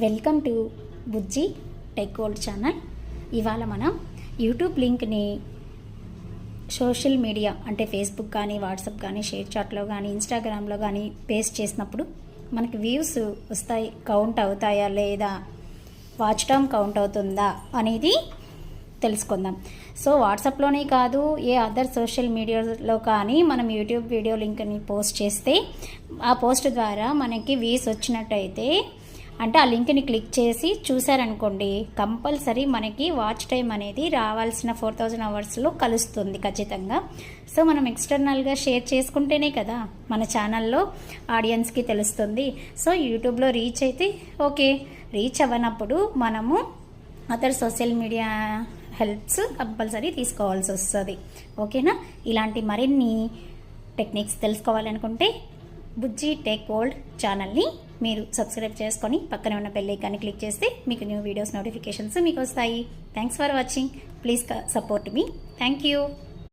Welcome to Bujji tech world channel. ఇవాళ మనం YouTube లింక్ని సోషల్ మీడియా అంటే ఫేస్బుక్ కానీ వాట్సాప్ కానీ షేర్ చాట్లో కానీ ఇన్స్టాగ్రామ్లో కానీ పేస్ట్ చేసినప్పుడు మనకి వ్యూస్ వస్తాయి. కౌంట్ అవుతాయా లేదా? వాచ్ టైం కౌంట్ అవుతుందా అనేది తెలుసుకుందాం. సో వాట్సాప్లోనే కాదు ఏ అదర్ సోషల్ మీడియాలో కానీ మనం యూట్యూబ్ వీడియో లింక్ని పోస్ట్ చేస్తే ఆ పోస్ట్ ద్వారా మనకి వ్యూస్ వచ్చినట్టయితే అంటే ఆ లింక్ని క్లిక్ చేసి చూసారనుకోండి కంపల్సరీ మనకి వాచ్ టైం అనేది రావాల్సిన ఫోర్ థౌజండ్ అవర్స్లో కలుస్తుంది ఖచ్చితంగా. సో మనం ఎక్స్టర్నల్గా షేర్ చేసుకుంటేనే కదా మన ఛానల్లో ఆడియన్స్కి తెలుస్తుంది. సో యూట్యూబ్లో రీచ్ అయితే ఓకే రీచ్ అవ్వనప్పుడు మనము other social media helps compulsory తీసుకోవాల్సి వస్తుంది. ఓకేనా? ఇలాంటి మరిన్ని టెక్నిక్స్ తెలుసుకోవాలనుకుంటే బుజ్జి టేక్ ఓల్డ్ ఛానల్ని మీరు సబ్స్క్రైబ్ చేసుకొని పక్కనే ఉన్న బెల్ ఐకాన్ని క్లిక్ చేస్తే మీకు న్యూ వీడియోస్ నోటిఫికేషన్స్ మీకు వస్తాయి. Thanks for watching please support me thank you